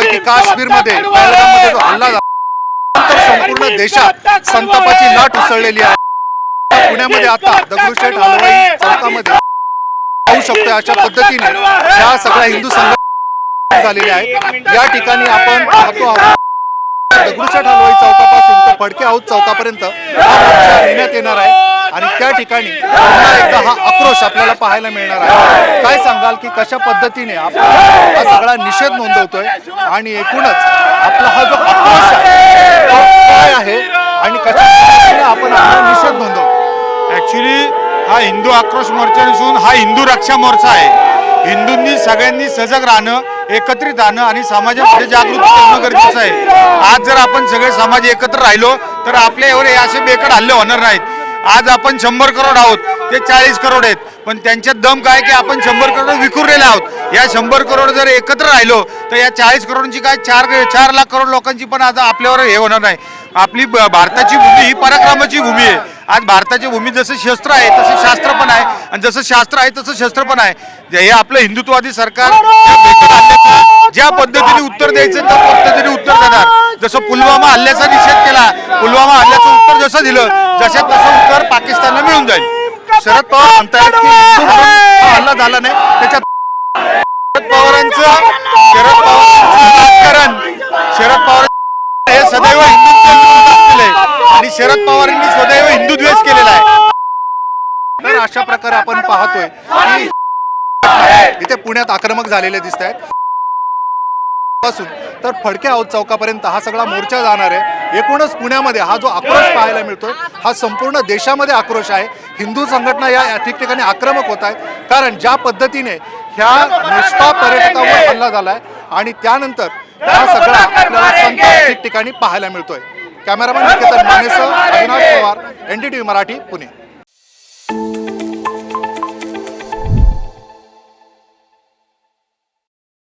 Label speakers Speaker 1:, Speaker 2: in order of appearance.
Speaker 1: पाहतोय की काश्मीरमध्ये पहलगाममध्ये जो हल्ला झाला तर संपूर्ण देशात संतापाची लाट उसळलेली आहे. पुण्यामध्ये आता दगडूशेठ हलवाई चौकामध्ये पाहू शकतो अशा पद्धतीने. या सगळ्या हिंदू संघटना झालेल्या आहेत. या ठिकाणी आपण पाहतो आहोत. दगडूशेठ हलवाई चौकापासून तर फडके हाऊस चौकापर्यंत नेण्यात येणार आहे. आणि त्या ठिकाणी पुन्हा एकदा हा आक्रोश आपल्याला पाहायला मिळणार आहे. काय सांगाल की कशा पद्धतीने आपण हा सगळा निषेध नोंदवतोय? आणि एकूणच आपला हा जो आक्रोश आहे तो काय आहे? आणि कशा पद्धतीने आपण आपला निषेध नोंदवतो
Speaker 2: ऍक्च्युली हा हिंदू आक्रोश मोर्चा नसून हा हिंदू रक्षा मोर्चा आहे. हिंदूंनी सगळ्यांनी सजग राहणं एकत्रित राहणं आणि समाजामध्ये जागृती करणं गरजेचं आहे. आज जर आपण सगळे समाज एकत्र राहिलो तर आपल्या एवढे असे बेकड हल्ले होणार नाहीत. आज आपण शंभर करोड आहोत ते चाळीस करोड आहेत. पण त्यांच्यात दम काय की आपण शंभर करोड विखुरलेले आहोत? या शंभर करोड जर एकत्र राहिलो तर या चाळीस करोडची काय चार चार लाख करोड लोकांची पण आता आपल्यावर हे होणार नाही. आपली भारताची भूमी ही पराक्रमाची भूमी आहे. आज भारताची भूमी जसं शस्त्र आहे तसं शास्त्र पण आहे. आणि जसं शास्त्र आहे तसं शस्त्र पण आहे. जे हे आपलं हिंदुत्ववादी सरकार ज्या पद्धतीने उत्तर द्यायचं त्या पद्धतीने उत्तर देणार. जसं पुलवामा हल्ल्याचा निषेध केला पुलवामा हल्ल्याचं उत्तर जसं दिलं जशा तसं उत्तर पाकिस्तानला मिळून जाईल.
Speaker 1: शरद पवार म्हणतायत की हा हल्ला झाला नाही. त्याच्यात
Speaker 2: शरद पवारांचं शरद पवारांचं राजकारण. शरद पवार हे सदैव हिंदू आणि शरद पवारांनी सदैव हिंदू द्वेष केलेला आहे.
Speaker 1: तर अशा प्रकारे आपण पाहतोय. इथे पुण्यात आक्रमक झालेले दिसत आहेत पासून तर फडके हाऊस चौकापर्यंत हा सगळा मोर्चा जाणार आहे. एकूणच पुण्यामध्ये हा जो आक्रोश पाहायला मिळतोय हा संपूर्ण देशामध्ये आक्रोश आहे. हिंदू संघटना या ठिकठिकाणी आक्रमक होत आहेत. कारण ज्या पद्धतीने ह्या निष्पाप पर्यटकावर हल्ला झालाय आणि त्यानंतर हा सगळा आपल्याला संताप ठिकठिकाणी पाहायला मिळतोय. कॅमेरामॅन निकेतन मानेसह अविनाश पवार एनडीटीव्ही मराठी पुणे.